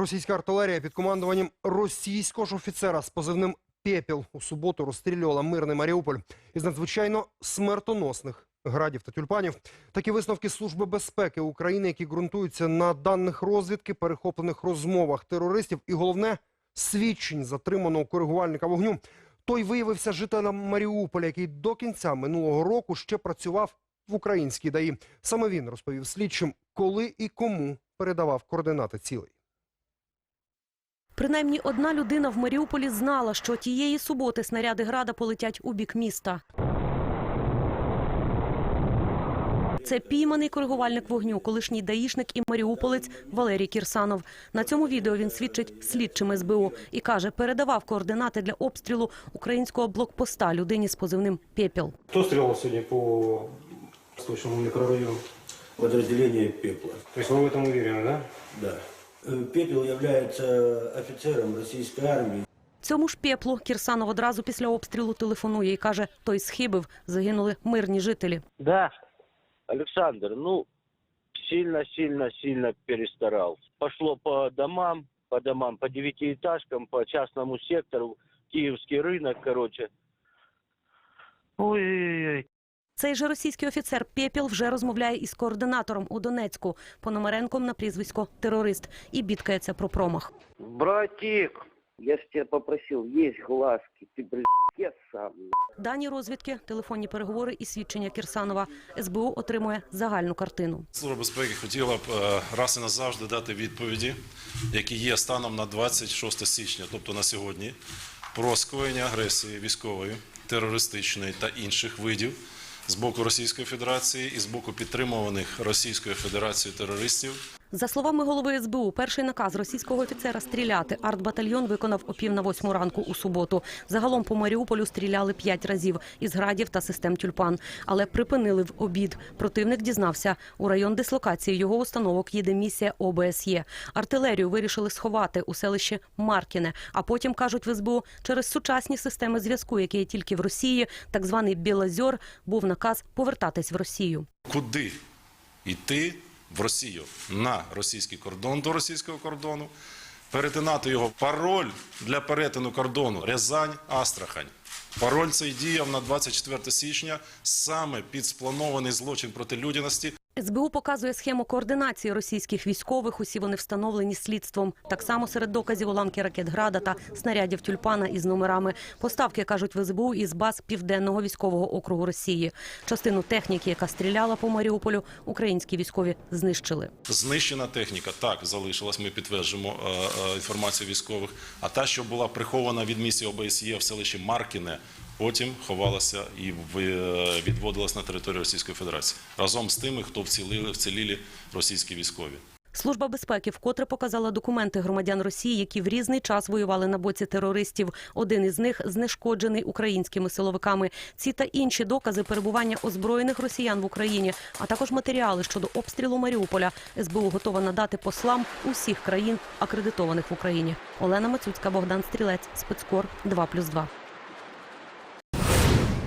Російська артилерія під командуванням російського ж офіцера з позивним «Пепіл» у суботу розстрілювала мирний Маріуполь із надзвичайно смертоносних градів та тюльпанів. Такі висновки Служби безпеки України, які ґрунтуються на даних розвідки, перехоплених розмовах терористів і, головне, свідчень затриманого коригувальника вогню. Той виявився жителем Маріуполя, який до кінця минулого року ще працював в українській ДАІ. Саме він розповів слідчим, коли і кому передавав координати цілей. Принаймні одна людина в Маріуполі знала, що тієї суботи снаряди града полетять у бік міста. Це пійманий коригувальник вогню, колишній даїшник і маріуполець Валерій Кірсанов. На цьому відео він свідчить слідчим СБУ і каже, передавав координати для обстрілу українського блокпоста людині з позивним «Пепіл». Кто стрелял сегодня по восточному микрорайону? подразделение «Пепла». То есть вы в этом уверены, да? Да. Э, Пепел является офицером российской армии. Цьому ж пеплу Кірсанов одразу після обстрілу телефонує і каже, той схибив, загинули мирні жителі. Да, Александр, ну, сильно-сильно-сильно перестарался. Пошло по домам, по домам, по девятиэтажкам, по частному сектору, Киевский рынок, короче. Ой-ой-ой. Цей же російський офіцер Пепіл вже розмовляє із координатором у Донецьку, Пономаренком на прізвисько терорист, і бідкається про промах. Братик, Я ж тебя попросил, есть глазки, ты, блядь, я сам. Дані розвідки, телефонні переговори і свідчення Кірсанова. СБУ отримує загальну картину. Служба безпеки хотіла б е, раз і назавжди дати відповіді, які є станом на 26 січня, тобто на сьогодні, про скоєння агресії військової, терористичної та інших видів з боку Російської Федерації і з боку підтримуваних Російською Федерацією терористів. За словами голови СБУ, перший наказ російського офіцера стріляти артбатальйон виконав о пів на восьму ранку у суботу. Загалом по Маріуполю стріляли п'ять разів із градів та систем тюльпан, але припинили в обід. Противник дізнався, у район дислокації його установок їде місія ОБСЄ. Артилерію вирішили сховати у селищі Маркіне. А потім кажуть в СБУ, через сучасні системи зв'язку, які є тільки в Росії, так званий Білозьор, був наказ повертатись в Росію. Куди йти в Росію на російський кордон до російського кордону, перетинати його пароль для перетину кордону Рязань, Астрахань. Пароль цей діяв на 24 січня саме під спланований злочин проти людяності СБУ показує схему координації російських військових. Усі вони встановлені слідством. Так само серед доказів уламки ракет Града та снарядів тюльпана із номерами. Поставки кажуть в СБУ із баз південного військового округу Росії. Частину техніки, яка стріляла по Маріуполю, українські військові знищили. Знищена техніка так залишилась. Ми підтверджуємо е, е, інформацію військових. А та, що була прихована від місії ОБСЄ в селищі Маркіне, потім ховалася і е, відводилась на територію Російської Федерації разом з тими, хто вцілили вцілілі російські військові. Служба безпеки вкотре показала документи громадян Росії, які в різний час воювали на боці терористів. Один із них знешкоджений українськими силовиками. Ці та інші докази перебування озброєних росіян в Україні, а також матеріали щодо обстрілу Маріуполя. СБУ готова надати послам усіх країн, акредитованих в Україні. Олена Мацюцька, Богдан Стрілець, спецкор 2+,2.